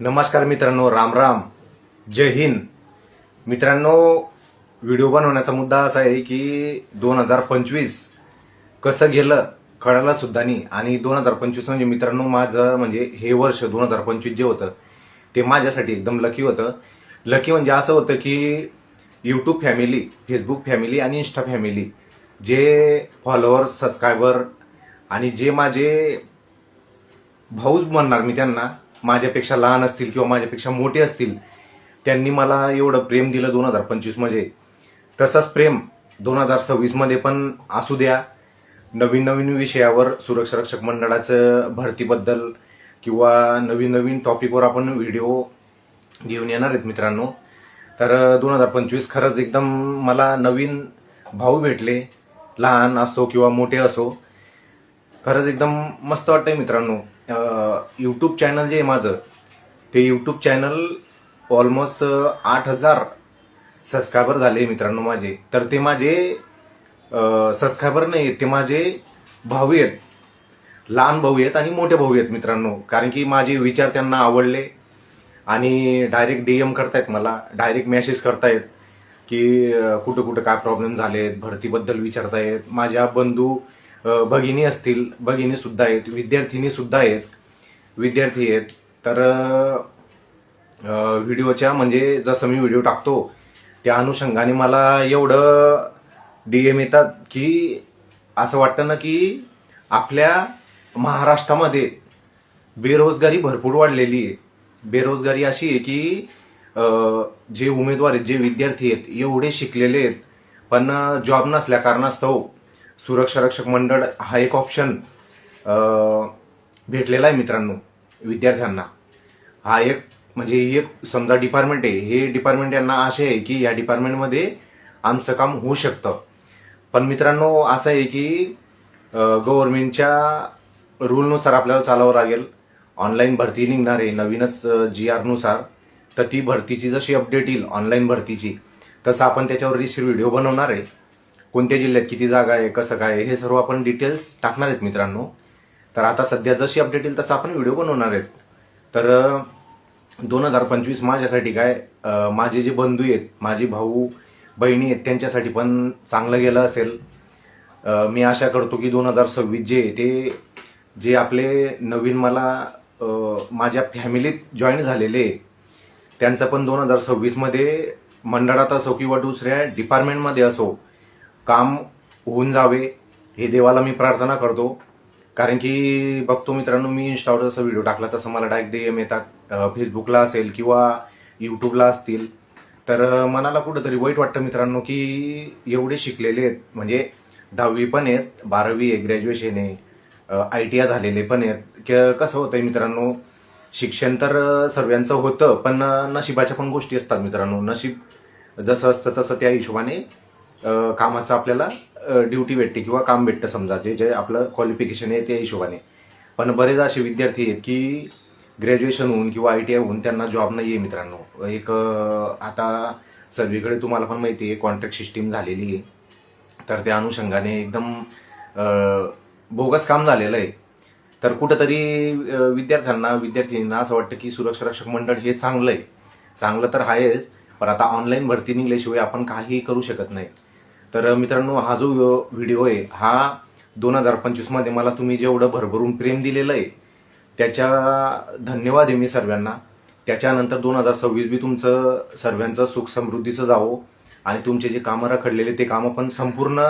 नमस्कार मित्रांनो राम राम. जय हिंद. मित्रांनो व्हिडिओ बनवण्याचा मुद्दा असा आहे की दोन हजार पंचवीस कसं गेलं कळालं सुद्धा नाही. आणि दोन हजार पंचवीस म्हणजे मित्रांनो माझं म्हणजे हे वर्ष दोन हजार पंचवीस जे होतं ते माझ्यासाठी एकदम लकी होतं. लकी म्हणजे असं होतं की यूट्यूब फॅमिली फेसबुक फॅमिली आणि इन्स्टा फॅमिली जे फॉलोअर्स सबस्क्रायबर आणि जे माझे भाऊच म्हणणार मी त्यांना माझ्यापेक्षा लहान असतील किंवा माझ्यापेक्षा मोठे असतील त्यांनी मला एवढं प्रेम दिलं दोन हजार पंचवीसमध्ये. तसंच प्रेम दोन हजार सव्वीसमध्ये पण असू द्या. नवीन नवीन विषयावर सुरक्षा रक्षक मंडळाचं भरतीबद्दल किंवा नवीन नवीन टॉपिकवर आपण व्हिडिओ घेऊन येणार आहेत मित्रांनो. तर दोन हजार पंचवीस खरंच एकदम मला नवीन भाऊ भेटले. लहान असो किंवा मोठे असो. खरंच एकदम मस्त वाटतंय मित्रांनो. यूट्यूब चॅनल जे आहे माझं ते यूट्यूब चॅनल ऑलमोस्ट आठ हजार सबस्क्रायबर झाले मित्रांनो माझे. तर ते माझे सबस्क्रायबर नाही आहेत ते माझे भाऊ आहेत. लहान भाऊ आहेत आणि मोठे भाऊ आहेत मित्रांनो. कारण की माझे विचार त्यांना आवडले आणि डायरेक्ट डीएम करतायत मला डायरेक्ट मेसेज करतायत की कुठं कुठं काय प्रॉब्लेम झालेत भरतीबद्दल विचारतायत. माझ्या बंधू भगिनी असतील भगिनी सुद्धा आहेत विद्यार्थिनी सुद्धा आहेत विद्यार्थी आहेत. तर व्हिडिओच्या म्हणजे जसं मी व्हिडिओ टाकतो त्या अनुषंगाने मला एवढं डीएम येतात की असं वाटतं ना की आपल्या महाराष्ट्रामध्ये बेरोजगारी भरपूर वाढलेली आहे. बेरोजगारी अशी आहे की जे उमेदवार आहेत जे विद्यार्थी आहेत एवढे शिकलेले आहेत पण जॉब नसल्या कारणास्तव सुरक्षा रक्षक मंडळ हा एक ऑप्शन भेटलेला आहे मित्रांनो विद्यार्थ्यांना. हा एक म्हणजे ही एक समजा डिपार्टमेंट आहे हे डिपार्टमेंट यांना असे आहे की या डिपार्टमेंटमध्ये आमचं काम होऊ शकतं. पण मित्रांनो असं आहे की गव्हर्नमेंटच्या रूलनुसार आपल्याला चालावं लागेल. ऑनलाईन भरती निघणार आहे नवीनच जी आरनुसार तर ती भरतीची जशी अपडेट येईल ऑनलाईन भरतीची तसं आपण त्याच्यावर रिसिर व्हिडिओ बनवणार आहे. कोणत्या जिल्ह्यात किती जागा आहे कसं काय हे सर्व आपण डिटेल्स टाकणार आहेत मित्रांनो. तर आता सध्या जशी अपडेट येईल तसं आपण व्हिडिओ बनवणार आहेत. तर दोन हजार पंचवीस माझ्यासाठी काय माझे जे बंधू आहेत माझे भाऊ बहिणी आहेत त्यांच्यासाठी पण चांगलं गेलं असेल. मी आशा करतो की दोन हजार सव्वीस जे ते जे आपले नवीन मला माझ्या फॅमिलीत जॉईन झालेले त्यांचं पण दोन हजार सव्वीसमध्ये मंडळात असो किंवा दुसऱ्या डिपार्टमेंटमध्ये असो काम होऊन जावे हे देवाला मी प्रार्थना करतो. कारण की बघतो मित्रांनो मी इंस्टावर जसं व्हिडिओ टाकला तसं मला डायरेक्ट डीएम येतात. फेसबुकला असेल किंवा युट्यूबला असतील. तर मनाला कुठंतरी वाईट वाटतं मित्रांनो की एवढे शिकलेले आहेत. म्हणजे दहावी पण आहेत बारावी आहे ग्रॅज्युएशन आहे आय टी आय झालेले पण आहेत. क- कसं होतंय मित्रांनो शिक्षण तर सर्वांचं होतं पण नशिबाच्या पण गोष्टी असतात मित्रांनो. नशीब जसं असतं तसं त्या हिशोबाने कामाचं आपल्याला ड्युटी भेटते किंवा काम भेटतं समजा जे जे आपलं क्वालिफिकेशन आहे त्या हिशोबाने. पण बरेच असे विद्यार्थी आहेत की ग्रॅज्युएशन होऊन किंवा आय टी आय होऊन त्यांना जॉब नाही आहे मित्रांनो. एक आता सर्वीकडे तुम्हाला पण माहिती आहे कॉन्ट्रॅक्ट सिस्टीम झालेली आहे. तर त्या अनुषंगाने एकदम बोगस काम झालेलं आहे. तर कुठंतरी विद्यार्थ्यांना विद्यार्थ्यांना असं वाटतं की सुरक्षा रक्षक मंडळ हे चांगलं आहे. चांगलं तर आहेच पण आता ऑनलाईन भरती निघल्याशिवाय आपण काहीही करू शकत नाही. तर मित्रांनो हा जो व्हिडिओ आहे हा दोन हजार पंचवीसमध्ये मला तुम्ही जेवढं भरभरून प्रेम दिलेलं आहे त्याच्या धन्यवाद आहे मी सर्वांना. त्याच्यानंतर दोन हजार सव्वीस बी तुमचं सर्वांचं सुख समृद्धीचं जावो आणि तुमचे जे कामं रखडलेले ते कामं पण संपूर्ण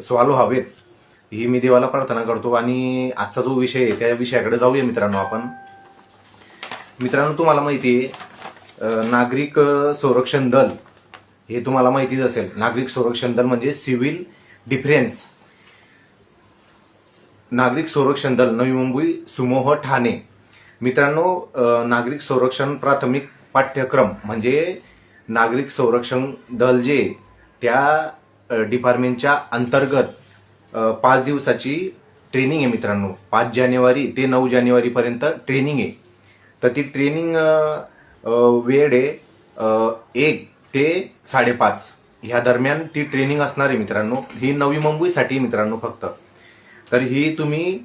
स्वालो हवेत ही मी देवाला प्रार्थना करतो. आणि आजचा जो विषय आहे त्या विषयाकडे जाऊया मित्रांनो आपण. मित्रांनो तुम्हाला माहिती आहे नागरिक संरक्षण दल हे तुम्हाला माहितीच असेल. नागरिक संरक्षण दल म्हणजे सिव्हिल डिफेन्स. नागरिक संरक्षण दल नवी मुंबई सुमोह ठाणे. मित्रांनो नागरिक संरक्षण प्राथमिक पाठ्यक्रम म्हणजे नागरिक संरक्षण दल जे त्या डिपार्टमेंटच्या अंतर्गत पाच दिवसाची ट्रेनिंग आहे मित्रांनो. पाच जानेवारी ते नऊ जानेवारीपर्यंत ट्रेनिंग आहे. तर ती ट्रेनिंग वेळ आहे एक ते साडेपाच. ह्या दरम्यान ती ट्रेनिंग असणार आहे मित्रांनो. ही नवी मुंबईसाठी मित्रांनो फक्त. तर ही तुम्ही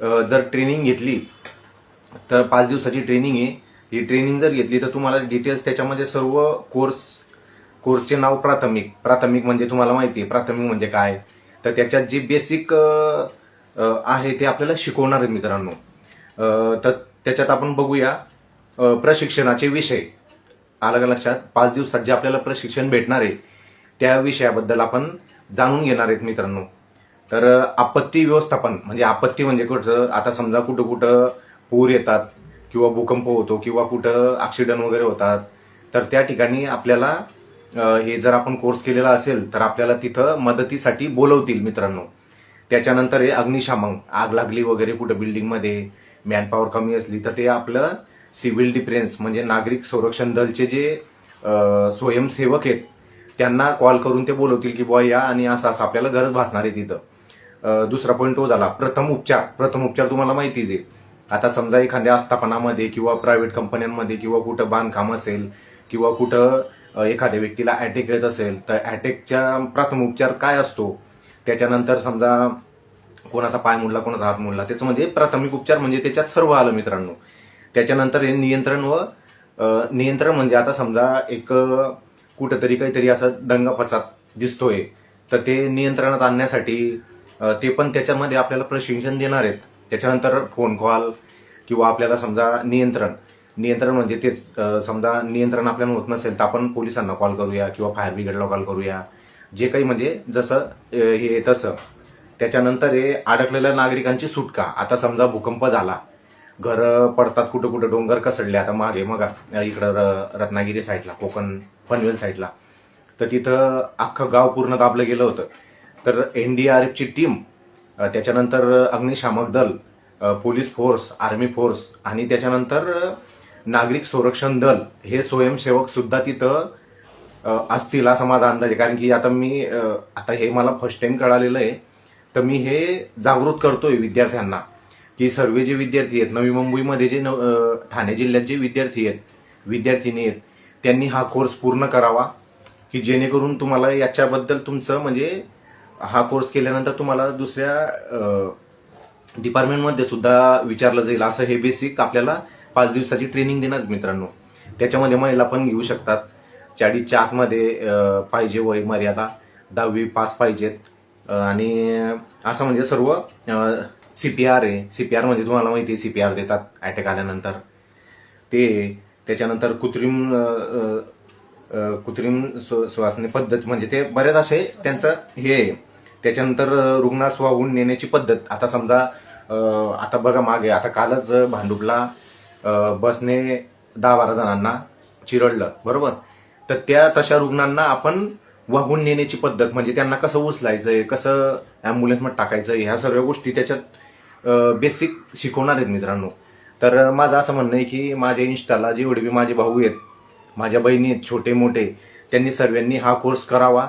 जर ट्रेनिंग घेतली तर पाच दिवसाची ट्रेनिंग आहे. ही ट्रेनिंग जर घेतली तर तुम्हाला डिटेल्स त्याच्यामध्ये सर्व कोर्स कोर्सचे नाव प्राथमिक. प्राथमिक म्हणजे तुम्हाला माहिती आहे. प्राथमिक म्हणजे काय? तर त्याच्यात जे बेसिक आहे ते आपल्याला शिकवणार आहे मित्रांनो. तर त्याच्यात आपण बघूया प्रशिक्षणाचे विषय. आलं का लक्षात? पाच दिवसात जे आपल्याला प्रशिक्षण भेटणार आहे त्या विषयाबद्दल आपण जाणून घेणार आहेत मित्रांनो. तर आपत्ती व्यवस्थापन म्हणजे आपत्ती म्हणजे कुठं? आता समजा कुठं कुठं पूर येतात किंवा भूकंप होतो किंवा कुठं ऍक्सिडेंट वगैरे होतात तर त्या ठिकाणी आपल्याला हे जर आपण कोर्स केलेला असेल तर आपल्याला तिथं मदतीसाठी बोलवतील मित्रांनो. त्याच्यानंतर हे अग्निशामक आग लागली वगैरे कुठं बिल्डिंगमध्ये मॅनपॉवर कमी असली तर ते आपलं सिव्हिल डिफेन्स म्हणजे नागरिक संरक्षण दलचे जे स्वयंसेवक आहेत त्यांना कॉल करून ते बोलवतील की बुवा या आणि असं असं आपल्याला गरज भासणार आहे तिथं. दुसरा पॉईंट तो झाला प्रथम उपचार. प्रथम उपचार तुम्हाला माहितीच आहे. आता समजा एखाद्या आस्थापनामध्ये किंवा प्रायव्हेट कंपन्यांमध्ये किंवा कुठं बांधकाम असेल किंवा कुठं एखाद्या व्यक्तीला अटॅक येत असेल तर अटॅकच्या प्रथम उपचार काय असतो? त्याच्यानंतर समजा कोणाचा पाय मोडला कोणाचा हात मोडला त्याचं म्हणजे प्राथमिक उपचार म्हणजे त्याच्यात सर्व आलं मित्रांनो. त्याच्यानंतर हे नियंत्रण व नियंत्रण म्हणजे आता समजा एक कुठंतरी काहीतरी असं दंगा फसाद दिसतोय तर ते नियंत्रणात आणण्यासाठी ते पण त्याच्यामध्ये आपल्याला प्रशिक्षण देणार आहेत. त्याच्यानंतर फोन कॉल किंवा आपल्याला समजा नियंत्रण. नियंत्रण म्हणजे तेच समजा नियंत्रण आपल्याला होत नसेल तर आपण पोलिसांना कॉल करूया किंवा फायर ब्रिगेडला कॉल करूया. जे काही म्हणजे जसं हे तसं. त्याच्यानंतर हे अडकलेल्या नागरिकांची सुटका. आता समजा भूकंप झाला. घर पडतात कुठं कुठं डोंगर कसडले आता मागे मग इकडं र- रत्नागिरी साईडला कोकण पनवेल साईडला. तर तिथं अख्खं गाव पूर्ण दाबलं गेलं होतं. तर एनडीआरएफची टीम त्याच्यानंतर अग्निशामक दल पोलीस फोर्स आर्मी फोर्स आणि त्याच्यानंतर नागरिक संरक्षण दल हे स्वयंसेवक सुद्धा तिथं असतील असा माझा अंदाज आहे. कारण की आता मी आता हे मला फर्स्ट टाइम कळालेलं आहे. तर मी हे जागृत करतोय विद्यार्थ्यांना. की सर्व जे विद्यार्थी आहेत नवी मुंबईमध्ये जे नव- ठाणे जिल्ह्यात जे विद्यार्थी आहेत विद्यार्थिनी आहेत त्यांनी हा कोर्स पूर्ण करावा की जेणेकरून तुम्हाला याच्याबद्दल तुमचं म्हणजे हा कोर्स केल्यानंतर तुम्हाला दुसऱ्या डिपार्टमेंटमध्ये सुद्धा विचारलं जाईल. असं हे बेसिक आपल्याला पाच दिवसाची ट्रेनिंग देणार मित्रांनो. त्याच्यामध्ये महिला पण घेऊ शकतात. चाळीसच्या आतमध्ये पाहिजे वय मर्यादा. दहावी पास पाहिजेत. आणि असं म्हणजे सर्व सीपीआर आहे. सीपीआर म्हणजे तुम्हाला माहिती आहे सीपीआर देतात अटॅक आल्यानंतर. ते त्याच्यानंतर कृत्रिम कृत्रिम स्व- पद्धत म्हणजे ते बरेच असे त्यांचं हे आहे. त्याच्यानंतर रुग्णास वाहून नेण्याची पद्धत. आता समजा आता बघा मागे आता कालच भांडुपला बसने दहा बारा जणांना चिरडलं बरोबर? तर त्या तशा रुग्णांना आपण वाहून नेण्याची पद्धत म्हणजे त्यांना कसं उचलायचंय कसं ॲम्ब्युलन्समध्ये टाकायचं ह्या सर्व गोष्टी त्याच्यात बेसिक शिकवणार आहेत मित्रांनो. तर माझं असं म्हणणं आहे की माझ्या इन्स्टाला जेवढे बी माझे भाऊ आहेत माझ्या बहिणी आहेत छोटे मोठे त्यांनी सर्वांनी हा कोर्स करावा.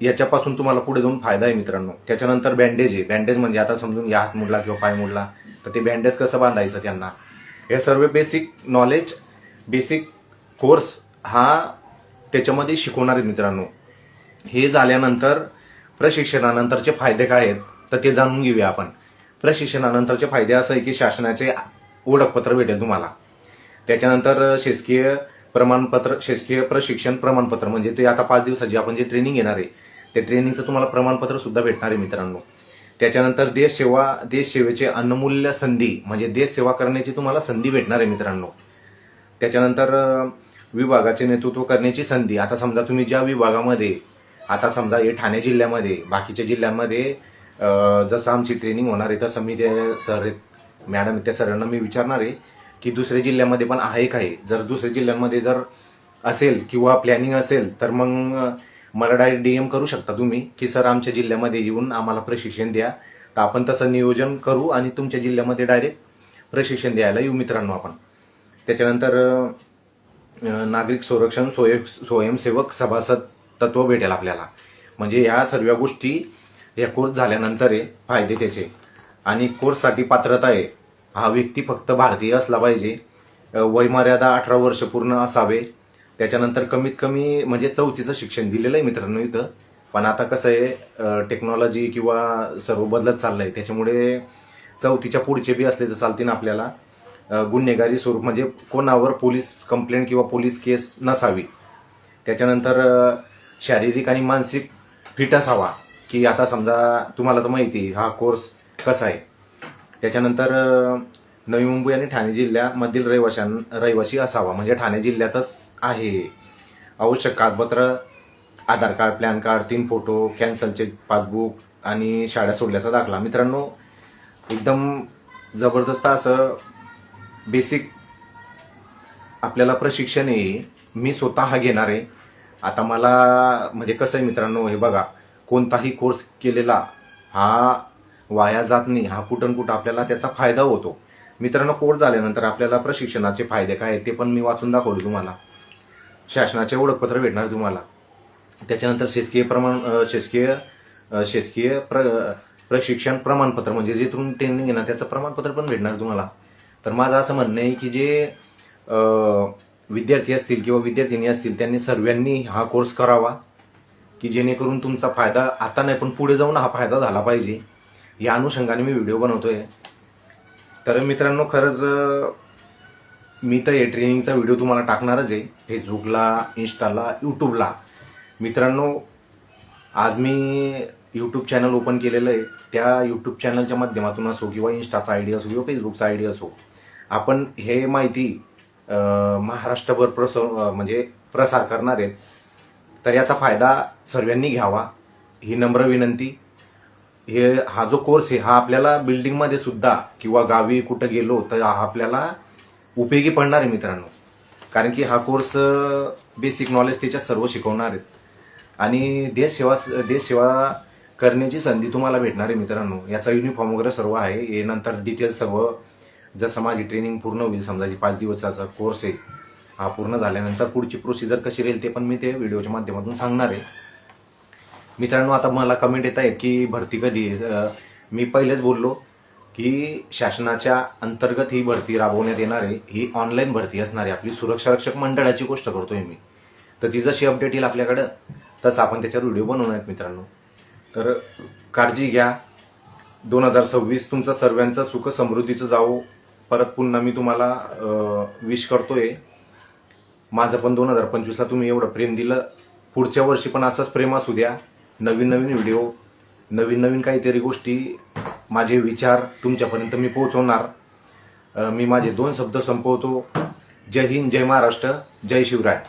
याच्यापासून तुम्हाला पुढे जाऊन फायदा आहे मित्रांनो. त्याच्यानंतर बँडेज आहे. बँडेज म्हणजे आता समजून या हात मोडला किंवा पाय मोडला तर ते बँडेज कसं बांधायचं त्यांना? हे सर्व बेसिक नॉलेज बेसिक कोर्स हा त्याच्यामध्ये शिकवणार आहेत मित्रांनो. हे झाल्यानंतर प्रशिक्षणानंतरचे फायदे काय आहेत तर ते जाणून घेऊया आपण. प्रशिक्षणानंतरचे फायदे असं आहे की शासनाचे ओळखपत्र भेटेल तुम्हाला. त्याच्यानंतर शासकीय प्रमाणपत्र शासकीय प्रशिक्षण प्रमाणपत्र म्हणजे ते आता पाच दिवसाची आपण जे ट्रेनिंग घेणार आहे ते ट्रेनिंगचं तुम्हाला प्रमाणपत्र सुद्धा भेटणार आहे मित्रांनो. त्याच्यानंतर देश सेवा देश सेवेचे अनमूल्य संधी म्हणजे देश सेवा करण्याची तुम्हाला संधी भेटणार आहे मित्रांनो. त्याच्यानंतर विभागाचे नेतृत्व करण्याची संधी. आता समजा तुम्ही ज्या विभागामध्ये आता समजा हे ठाणे जिल्ह्यामध्ये बाकीच्या जिल्ह्यांमध्ये जसं आमची ट्रेनिंग होणार आहे तसं मी ते सर मॅडम त्या सरांना मी विचारणार आहे की दुसऱ्या जिल्ह्यामध्ये पण आहे काय जर दुसऱ्या जिल्ह्यांमध्ये जर असेल किंवा प्लॅनिंग असेल तर मग मला डायरेक्ट डीएम करू शकता तुम्ही की सर आमच्या जिल्ह्यामध्ये येऊन आम्हाला प्रशिक्षण द्या. तर आपण तसं नियोजन करू आणि तुमच्या जिल्ह्यामध्ये डायरेक्ट प्रशिक्षण द्यायला येऊ मित्रांनो आपण. त्याच्यानंतर नागरिक संरक्षण स्वयं स्वयंसेवक सभासद तत्व भेटेल आपल्याला. म्हणजे ह्या सर्व गोष्टी या कोर्स झाल्यानंतर आहे फायदे त्याचे. आणि कोर्ससाठी पात्रता आहे. हा व्यक्ती फक्त भारतीय असला पाहिजे. वयमर्यादा अठरा वर्ष पूर्ण असावे. त्याच्यानंतर कमीत कमी म्हणजे चौथीचं शिक्षण दिलेलं आहे मित्रांनो इथं. पण आता कसं आहे टेक्नॉलॉजी किंवा सर्व बदलत चाललंय. त्याच्यामुळे चौथीच्या पुढचे बी असले तर चालतील आपल्याला. गुन्हेगारी स्वरूप म्हणजे कोणावर पोलीस कंप्लेंट किंवा पोलीस केस नसावी. त्याच्यानंतर शारीरिक आणि मानसिक फिट असावा की आता समजा तुम्हाला तर माहिती आहे, हा कोर्स कसा आहे? त्याच्यानंतर नवी मुंबई आणि ठाणे जिल्ह्यामधील रहिवाशां रहिवासी असावा. म्हणजे ठाणे जिल्ह्यातच आहे. आवश्यक कागदपत्र आधार कार्ड पॅन कार्ड तीन फोटो कॅन्सलचे पासबुक आणि शाळा सोडल्याचा दाखला. मित्रांनो एकदम जबरदस्त असं बेसिक आपल्याला प्रशिक्षण आहे. मी स्वतः घेणार आहे. आता मला म्हणजे कसं आहे मित्रांनो हे बघा. कोणताही कोर्स केलेला हा वाया जात नाही. हा कुठं कुठं आपल्याला त्याचा फायदा होतो. मित्रांनो कोर्स झाल्यानंतर आपल्याला प्रशिक्षणाचे फायदे काय आहेत ते पण मी वाचून दाखवले तुम्हाला. शासनाचे ओळखपत्र भेटणार तुम्हाला. त्याच्यानंतर शासकीय प्रमाण शासकीय शासकीय प्र प्रशिक्षण प्रमाणपत्र म्हणजे जे तुम्ही ट्रेनिंग आहे त्याचं प्रमाणपत्र पण भेटणार तुम्हाला. तर माझं असं म्हणणं आहे की जे विद्यार्थी असतील किंवा विद्यार्थिनी असतील त्यांनी सर्वांनी हा कोर्स करावा. की जेणेकरून तुमचा फायदा आता नाही पण पुढे जाऊन हा फायदा झाला पाहिजे. या अनुषंगाने मी व्हिडिओ बनवतोय. तर मित्रांनो खरंच मी तर हे ट्रेनिंगचा व्हिडिओ तुम्हाला टाकणारच आहे. फेसबुकला इंस्टाला यूट्यूबला मित्रांनो आज मी यूट्यूब चॅनल ओपन केलेलं आहे. त्या यूट्यूब चॅनलच्या माध्यमातून असो किंवा इंस्टाचा आयडी असो किंवा फेसबुकचा आयडी असो आपण हे माहिती महाराष्ट्रभर प्रस म्हणजे प्रसार करणार आहेत. तर याचा फायदा सर्वांनी घ्यावा. ही नम्र विनंती. हे हा जो कोर्स आहे हा आपल्याला बिल्डिंगमध्ये सुद्धा किंवा गावी कुठं गेलो तर हा आपल्याला उपयोगी पडणार आहे मित्रांनो. कारण की हा कोर्स बेसिक नॉलेज त्याच्यात सर्व शिकवणार आहेत. आणि देश सेवा देश सेवा करण्याची संधी तुम्हाला भेटणार आहे मित्रांनो. याचा युनिफॉर्म वगैरे सर्व आहे. हे नंतर डिटेल्स सर्व जसं माझी ट्रेनिंग पूर्ण होईल समजा जी पाच दिवसाचा कोर्स आहे हा पूर्ण झाल्यानंतर पुढची प्रोसिजर कशी राहील ते पण मी ते व्हिडिओच्या माध्यमातून सांगणार आहे. मित्रांनो आता मला कमेंट येत आहेत की भरती कधी आहे? मी पहिलेच बोललो की शासनाच्या अंतर्गत ही भरती राबवण्यात येणार आहे. ही ऑनलाईन भरती असणार आहे. आपली सुरक्षा रक्षक मंडळाची गोष्ट करतोय मी. तर ती जशी अपडेट येईल आपल्याकडं तसं आपण त्याच्यावर व्हिडिओ बनवणार आहेत मित्रांनो. तर काळजी घ्या. दोन हजार सव्वीस तुमचं सर्वांचं सुख समृद्धीचं जावो. परत पुन्हा मी तुम्हाला विश करतोय. माझं पण दोन हजार पंचवीसला तुम्ही एवढं प्रेम दिलं. पुढच्या वर्षी पण असंच प्रेम असू द्या. नवीन नवीन व्हिडिओ नवीन नवीन काहीतरी गोष्टी माझे विचार तुमच्यापर्यंत मी पोहोचवणार. मी माझे दोन शब्द संपवतो. जय हिंद जय महाराष्ट्र जय शिवराय.